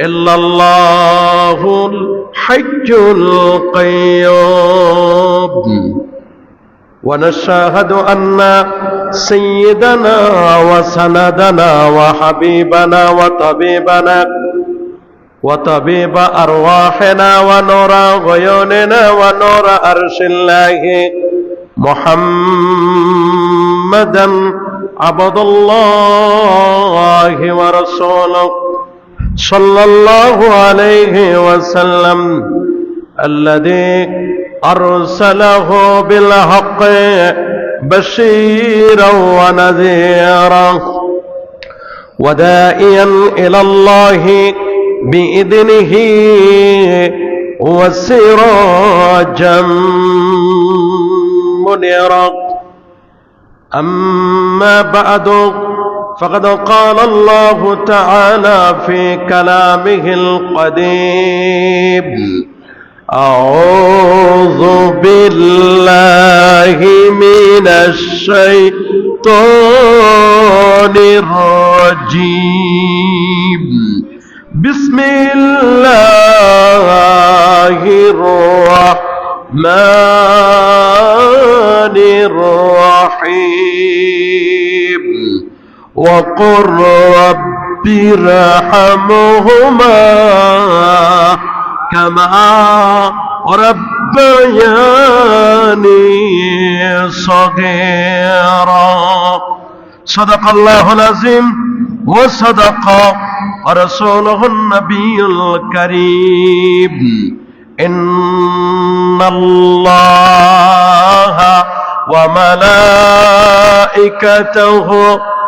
الله الحج القيوم. ونشهد أن سيدنا وسندنا وحبيبنا وطبيبنا وطبيب أرواحنا ونور عيوننا ونور أرش الله محمدا عبد الله ورسوله. صلى الله عليه وسلم الذي أرسله بالحق بشيرا ونذيرا ودائيا إلى الله بإذنه وسراجا منيرا. أما بعد فقد قال الله تعالى في كلامه القديم أعوذ بالله من الشيطان الرجيم. بسم الله الرحمن وقل رب ارحمهما كما ربياني صغيرا صدق الله العظيم وصدق ورسوله النبي الكريم إن الله وملائكته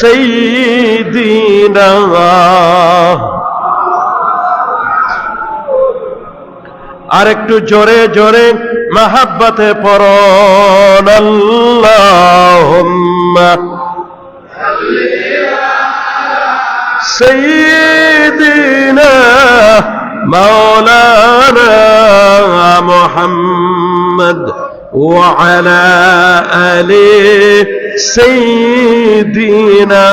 سيدنا আর একটু জোরে জোরে মাহাব্বতে পরন আল্লাহুম্মা سيدنا مولانا محمد وعلى آل سيدنا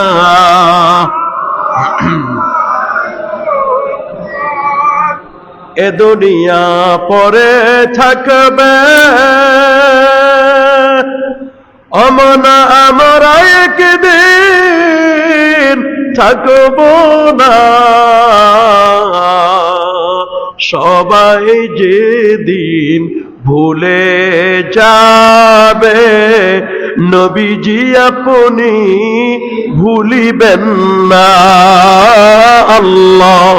এ দুনিয়া পরে থাকবে অমন আমরা একদিন থাকব না সবাই যেদিন ভুলে যাবে নবীজি আপনি ভুলিবেন না আল্লাহ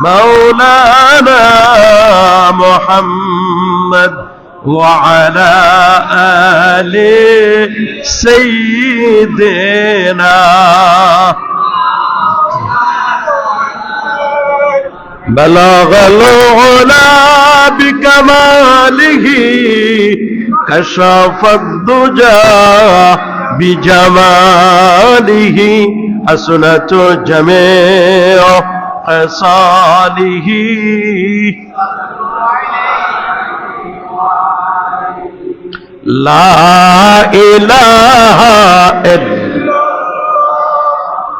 مولانا محمد وعلى آل سيدنا بلغ العلا بكماله كشف الدجى بجماله حسنة جميع خصاله لا إله إلا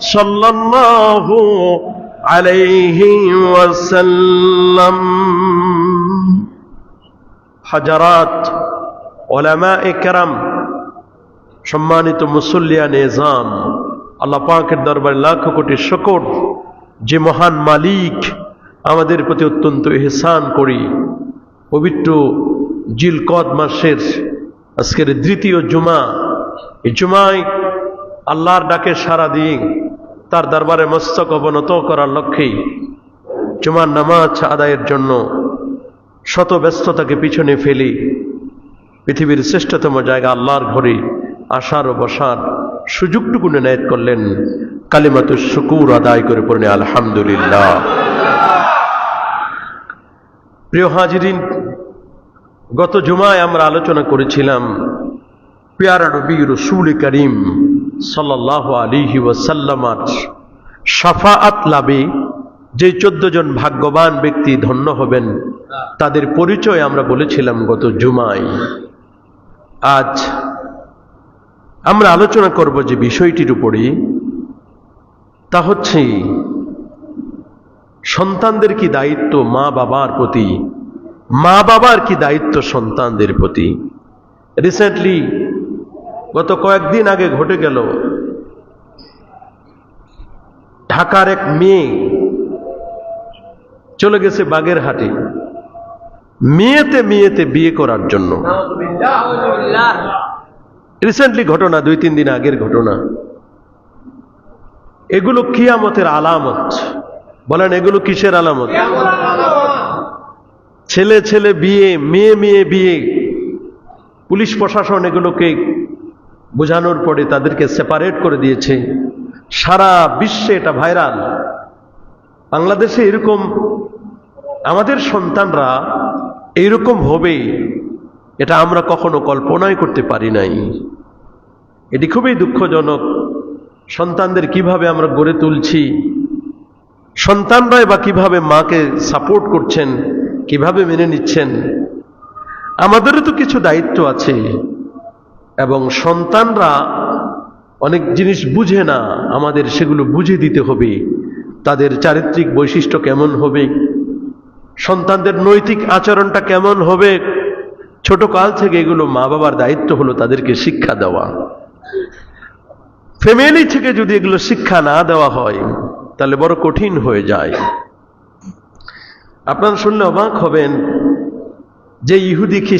সাল্লাল্লাহু আলাইহি ওয়াসাল্লাম। হাজারাত ওলামা একরাম সম্মানিত মুসল্লিয়া নিজাম, আল্লাহ পাকের দরবারে লাখ কোটি শকর। যে মহান মালিক আমাদের প্রতি অত্যন্ত এহসান করি। পবিত্র জিলকদ মাসের আজকের দ্বিতীয় জুমা। এই জুমায় আল্লাহর ডাকে সারা দিয়ে তার দরবারে মস্তক অবনত করার লক্ষ্যেই জুমার নামাজ আদায়ের জন্য শত ব্যস্ততাকে পিছনে ফেলি। পৃথিবীর শ্রেষ্ঠতম জায়গা আল্লাহর ঘরে আসার ও বসার সুযোগটুকু নেনায়ত করলেন কালিমাতু শুকুর আদায় করে পড়লেন আলহামদুলিল্লাহ। প্রিয় হাজিরিন, গত জুমায় আমরা আলোচনা করেছিলাম পেয়ারা নবী রসুল করিম সাল্লাহ আলিহি ওয়াসাল্লামার সাফাআত লাভে যে চোদ্দ জন ভাগ্যবান ব্যক্তি ধন্য হবেন, তাদের পরিচয় আমরা বলেছিলাম গত জুমায়। আজ আমরা আলোচনা করব যে বিষয়টির উপরে, তা হচ্ছে সন্তানদের কি দায়িত্ব মা বাবার প্রতি মা বাবার কি দায়িত্ব সন্তানদের প্রতি? রিসেন্টলি গত কয়েকদিন আগে ঘটে গেল। ঢাকার এক মেয়ে চলে গেছে বাগেরহাটে। মেয়েতে মেয়েতে বিয়ে করার জন্য। রিসেন্টলি ঘটনা, দুই তিন দিন আগের ঘটনা। এগুলো কিয়ামতের আলামত। বলেন, এগুলো কিসের আলামত? ছেলে ছেলে বিয়ে, মেয়ে মেয়ে বিয়ে। পুলিশ, প্রশাসন এগুলোকে বোঝানোর পরে তাদেরকে সেপারেট করে দিয়েছে। সারা বিশ্বে এটা ভাইরাল বাংলাদেশে এরকম আমাদের সন্তানরা এইরকম হবে, এটা আমরা কখনো কল্পনাই করতে পারি নাই। এটি খুবই দুঃখজনক। সন্তানদের কীভাবে আমরা গড়ে তুলছি, সন্তানরাই বা কীভাবে মাকে সাপোর্ট করছেন, কীভাবে মেনে নিচ্ছেন, আমাদেরও তো কিছু দায়িত্ব আছে। এবং সন্তানরা অনেক জিনিস বুঝে না, আমাদের সেগুলো বুঝে দিতে হবে। তাদের চারিত্রিক বৈশিষ্ট্য কেমন হবে? সন্তানদের নৈতিক আচরণটা কেমন হবে? ছোট কাল থেকে এগুলো মা বাবার দায়িত্ব হলো তাদেরকে শিক্ষা দেওয়া। ফ্যামিলি থেকে যদি এগুলো শিক্ষা না দেওয়া হয়, তাহলে বড় কঠিন হয়ে যায়। আপনারা শুনলে অবাক হবেন যে ইহুদি